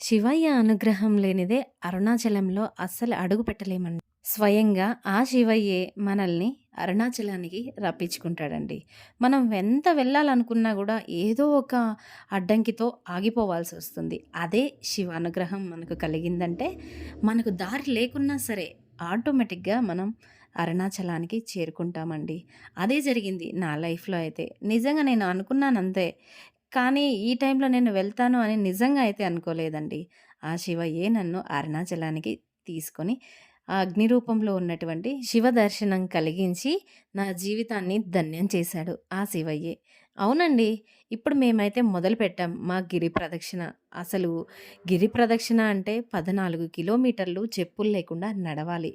శివయ్య అనుగ్రహం లేనిదే అరుణాచలంలో అస్సలు అడుగు పెట్టలేమండి. స్వయంగా ఆ శివయ్యే మనల్ని అరుణాచలానికి రప్పించుకుంటాడండి. మనం ఎంత వెళ్ళాలనుకున్నా కూడా ఏదో ఒక అడ్డంకితో ఆగిపోవాల్సి వస్తుంది అదే శివ అనుగ్రహం మనకు కలిగిందంటే, మనకు దారి లేకున్నా సరే ఆటోమేటిక్‌గా మనం అరుణాచలానికి చేరుకుంటామండి. అదే జరిగింది నా లైఫ్‌లో అయితే. నిజంగా నేను అనుకున్నానంతే. కానీ ఈ టైంలో నేను వెళ్తాను అని నిజంగా అయితే అనుకోలేదండి. ఆ శివయ్యే నన్ను అరుణాచలానికి తీసుకొని ఆ అగ్ని రూపంలో ఉన్నటువంటి శివ దర్శనం కలిగించి నా జీవితాన్ని ధన్యం చేశాడు ఆ శివయ్యే. అవునండి. ఇప్పుడు మేమైతే మొదలుపెట్టాం మా గిరి ప్రదక్షిణ. అసలు గిరి ప్రదక్షిణ అంటే 14 కిలోమీటర్లు చెప్పులు లేకుండా నడవాలి.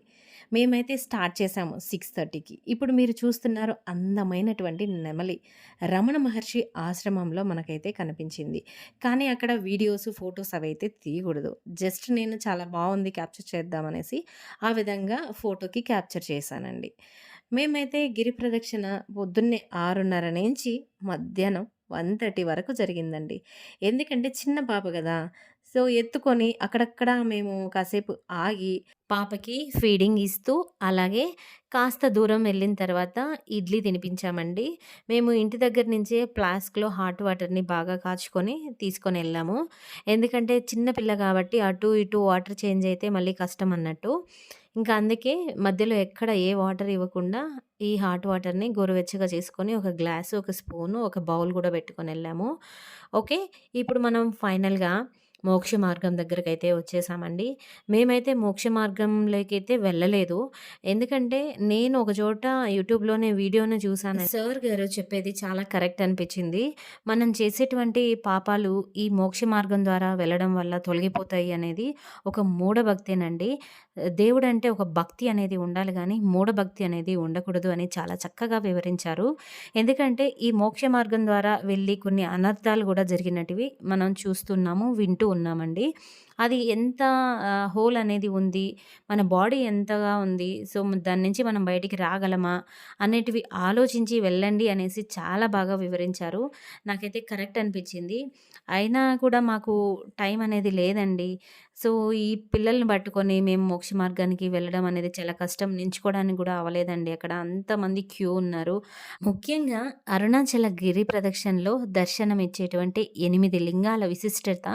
మేమైతే స్టార్ట్ చేశాము 6:30కి. ఇప్పుడు మీరు చూస్తున్నారు అందమైనటువంటి నెమలి. రమణ మహర్షి ఆశ్రమంలో మనకైతే కనిపించింది. కానీ అక్కడ వీడియోస్, ఫోటోస్ అవైతే తీయకూడదు. జస్ట్ నేను చాలా బాగుంది క్యాప్చర్ చేద్దామనేసి ఆ విధంగా ఫోటోకి క్యాప్చర్ చేశానండి. మేమైతే గిరి ప్రదక్షిణ పొద్దున్నే 6:30 నుంచి మధ్యాహ్నం 1:30 వరకు జరిగిందండి. ఎందుకంటే చిన్న పాప కదా సో, ఎత్తుకొని అక్కడక్కడ మేము కాసేపు ఆగి పాపకి ఫీడింగ్ ఇస్తూ, అలాగే కాస్త దూరం వెళ్ళిన తర్వాత ఇడ్లీ తినిపించామండి. మేము ఇంటి దగ్గర నుంచే ఫ్లాస్క్‌లో హాట్ వాటర్‌ని బాగా కాచుకొని తీసుకొని వెళ్ళాము ఎందుకంటే చిన్న పిల్ల అటు ఇటు వాటర్ చేంజ్ అయితే మళ్ళీ కష్టం అన్నట్టు. ఇంకా అందుకే మధ్యలో ఎక్కడ ఏ వాటర్ ఇవ్వకుండా ఈ హాట్ వాటర్‌ని గోరువెచ్చగా చేసుకొని ఒక గ్లాసు, ఒక స్పూను, ఒక బౌల్ కూడా పెట్టుకొని వెళ్ళాము ఓకే. ఇప్పుడు మనం ఫైనల్‌గా మోక్ష మార్గం దగ్గరకైతే వచ్చేసామండి. మేమైతే మోక్ష మార్గంలోకి అయితే వెళ్ళలేదు. ఎందుకంటే నేను ఒక చోట యూట్యూబ్‌లోనే వీడియోని చూసాను. సార్ గారు చెప్పేది చాలా కరెక్ట్ అనిపించింది. మనం చేసేటువంటి పాపాలు ఈ మోక్ష మార్గం ద్వారా వెళ్ళడం వల్ల తొలగిపోతాయి అనేది ఒక మూఢభక్తేనండి. దేవుడంటే ఒక భక్తి అనేది ఉండాలి కానీ మూఢభక్తి అనేది ఉండకూడదు అని చాలా చక్కగా వివరించారు. ఎందుకంటే ఈ మోక్ష మార్గం ద్వారా వెళ్ళి కొన్ని అనర్థాలు కూడా జరిగినటివి మనం చూస్తున్నాము, వింటూ ఉన్నామండి. అది ఎంత హోల్ అనేది ఉంది, మన బాడీ ఎంతగా ఉంది, సో, దాని నుంచి మనం బయటికి రాగలమా అనేటివి ఆలోచించి వెళ్ళండి అనేసి చాలా బాగా వివరించారు. నాకైతే కరెక్ట్ అనిపించింది. అయినా కూడా మాకు టైం అనేది లేదండి. సో, ఈ పిల్లల్ని పట్టుకొని మేము మోక్ష మార్గానికి వెళ్ళడం అనేది చాలా కష్టం. నించుకోవడానికి కూడా అవ్వలేదండి అక్కడ. అంతమంది క్యూ ఉన్నారు. ముఖ్యంగా అరుణాచల గిరి ప్రదక్షిణలో దర్శనం ఇచ్చేటువంటి ఎనిమిది లింగాల విశిష్టత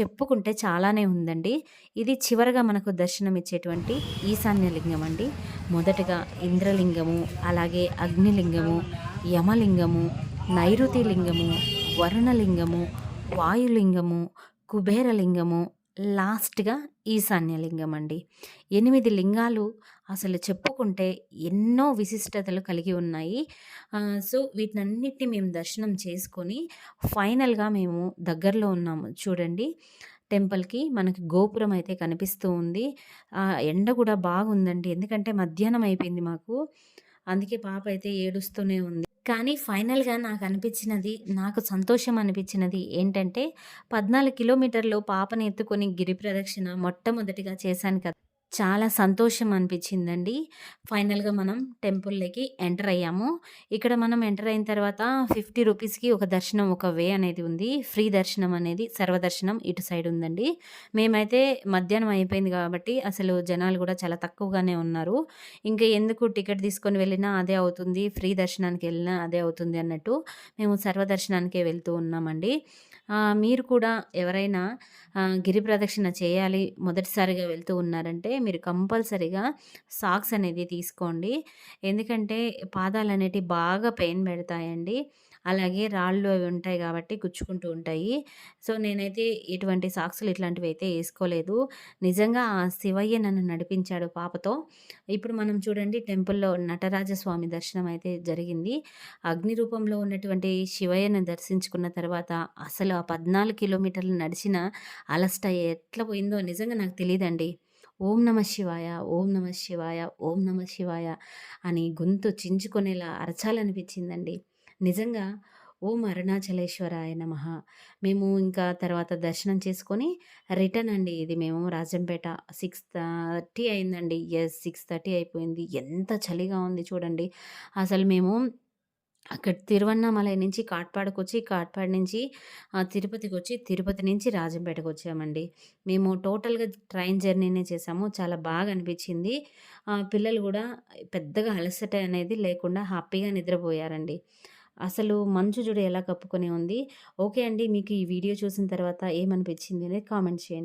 చెప్పుకుంటే చాలానే ఉందండి. ఇది చివరగా మనకు దర్శనం ఇచ్చేటువంటి ఈశాన్య లింగం అండి. మొదటగా ఇంద్రలింగము, అలాగే అగ్నిలింగము, యమలింగము, నైరుతి లింగము, వరుణలింగము, వాయులింగము, కుబేరలింగము, లాస్ట్‌గా ఈశాన్య లింగం అండి. ఎనిమిది లింగాలు అసలు చెప్పుకుంటే ఎన్నో విశిష్టతలు కలిగి ఉన్నాయి. సో, వీటినన్నిటిని మేము దర్శనం చేసుకొని ఫైనల్‌గా మేము దగ్గరలో ఉన్నాము. చూడండి టెంపుల్‌కి మనకి గోపురం అయితే కనిపిస్తూ ఉంది. ఎండ కూడా బాగుందండి. ఎందుకంటే మధ్యాహ్నం అయిపోయింది మాకు. అందుకే పాప అయితే ఏడుస్తూనే ఉంది. కానీ ఫైనల్‌గా నాకు అనిపించినది నాకు సంతోషం అనిపించినది ఏంటంటే 14 కిలోమీటర్లు పాపని ఎత్తుకొని గిరి ప్రదక్షిణ మొట్టమొదటిగా చేశాను కదా! చాలా సంతోషం అనిపించిందండి. ఫైనల్‌గా మనం టెంపుల్‌లోకి ఎంటర్ అయ్యాము. ఇక్కడ మనం ఎంటర్ అయిన తర్వాత 50 రూపీస్‌కి ఒక దర్శనం ఒక వే అనేది ఉంది. ఫ్రీ దర్శనం అనేది సర్వదర్శనం ఇటు సైడ్ ఉందండి. మేమైతే మధ్యాహ్నం అయిపోయింది కాబట్టి అసలు జనాలు కూడా చాలా తక్కువగానే ఉన్నారు. ఇంకా ఎందుకు టికెట్ తీసుకొని వెళ్ళినా అదే అవుతుంది. ఫ్రీ దర్శనానికి వెళ్ళినా అదే అవుతుంది అన్నట్టు మేము సర్వదర్శనానికే వెళ్తూ ఉన్నామండి. మీరు కూడా ఎవరైనా గిరి ప్రదక్షిణ చేయాలి మొదటిసారిగా వెళ్తూ ఉన్నారంటే మీరు కంపల్సరీగా సాక్స్ అనేది తీసుకోండి. ఎందుకంటే పాదాలు అనేటివి బాగా పెయిన్ పెడతాయండి. అలాగే రాళ్ళు అవి ఉంటాయి కాబట్టి గుచ్చుకుంటూ ఉంటాయి. సో, నేనైతే ఇటువంటి సాక్సులు ఇట్లాంటివి అయితే వేసుకోలేదు నిజంగా ఆ శివయ్య నన్ను నడిపించాడు పాపతో. ఇప్పుడు మనం చూడండి టెంపుల్‌లో నటరాజస్వామి దర్శనం అయితే జరిగింది. అగ్ని రూపంలో ఉన్నటువంటి శివయ్యను దర్శించుకున్న తర్వాత అసలు ఆ 14 కిలోమీటర్లు నడిచిన అలస్ట ఎట్లా పోయిందో నిజంగా నాకు తెలియదండి ఓం నమ శివాయ, ఓం నమ శివాయ, ఓం నమ శివాయ అని గొంతు చించుకునేలా అరచాలనిపించిందండి. నిజంగా ఓం అరుణాచలేశ్వరాయ నమ మేము ఇంకా తర్వాత దర్శనం చేసుకొని రిటర్న్ అండి ఇది మేము రాజంపేట 6:30 అయిందండి. ఎస్ సిక్స్ థర్టీ అయిపోయింది. ఎంత చలిగా ఉంది చూడండి. అసలు మేము అక్కడ తిరువన్నామలై నుంచి కాట్పాడకొచ్చి, కాట్పాడ నుంచి తిరుపతికి వచ్చి తిరుపతి నుంచి రాజంపేటకు వచ్చామండి మేము టోటల్‌గా ట్రైన్ జర్నీనే చేసాము. చాలా బాగా అనిపించింది పిల్లలు కూడా పెద్దగా అలసట అనేది లేకుండా హ్యాపీగా నిద్రపోయారండి. అసలు మంచు చూడు ఎలా కప్పుకొని ఉంది. ఓకే అండి. మీకు ఈ వీడియో చూసిన తర్వాత ఏమనిపించింది అనేది కామెంట్ చేయండి.